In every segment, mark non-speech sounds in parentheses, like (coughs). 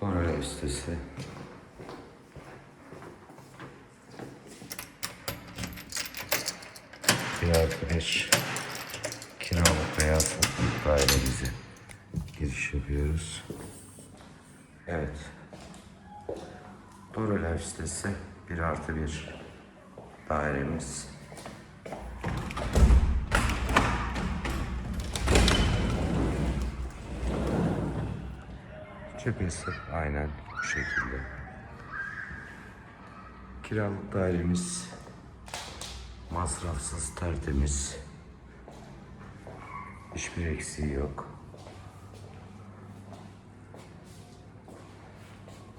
Oraya sitesi. Bir beş kiralık veya satılık dairemize giriş yapıyoruz. Evet. Doğru Life sitesi bir artı bir dairemiz. Cephesi aynen bu şekilde. Kiralık dairemiz masrafsız, tertemiz. Hiçbir eksiği yok.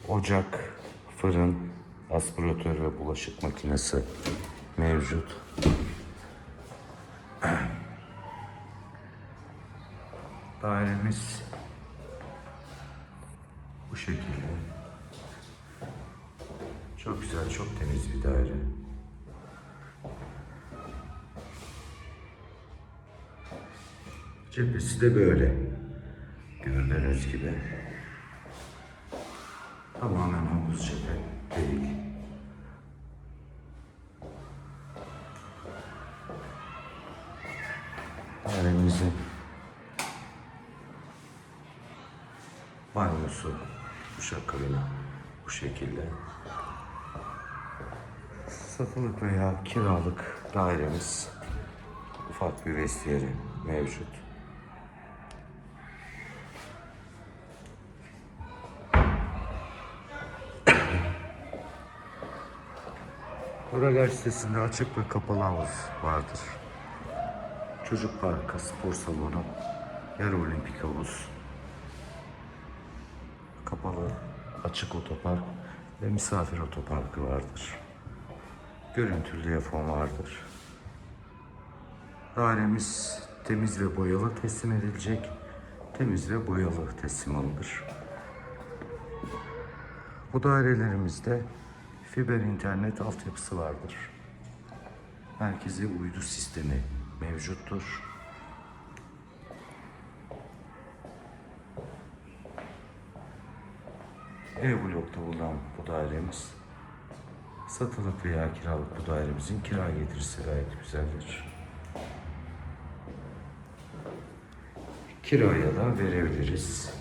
Ocak, fırın, aspiratör ve bulaşık makinesi mevcut. (clears throat) Dairemiz şekilde. Çok güzel, çok temiz bir daire. Cephesi de böyle. Gördüğünüz gibi. Tamamen havuz cephe değil. Dairemizin banyosu, duşakabini bu şekilde. Satılık veya kiralık dairemiz ufak bir vestiyeri mevcut. (coughs) Oralar sitesinde açık ve kapalı havuz vardır. Çocuk parkı, spor salonu, yarı olimpik havuz, kapalı açık otopark ve misafir otoparkı vardır. Görüntülü diyafon vardır. Dairemiz temiz ve boyalı teslim edilecek. Temiz ve boyalı teslim alınır. Bu dairelerimizde fiber internet altyapısı vardır. Merkezi uydu sistemi mevcuttur. E-blokta bulunan bu dairemiz satılık veya kiralık bu dairemizin kira getirisi gayet güzeldir. Kiraya da verebiliriz.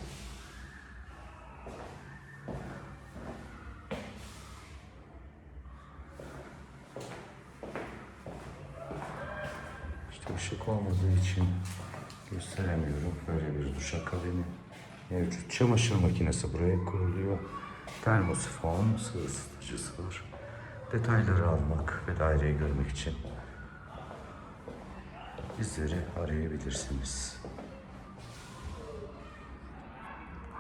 İşte ışık olmadığı için gösteremiyorum. Böyle bir duşakabini mevcut. Çamaşır makinesi buraya kuruluyor. Termosifon, sıvı ısıtıcısı var. Detayları almak ve daireyi görmek için bizleri arayabilirsiniz.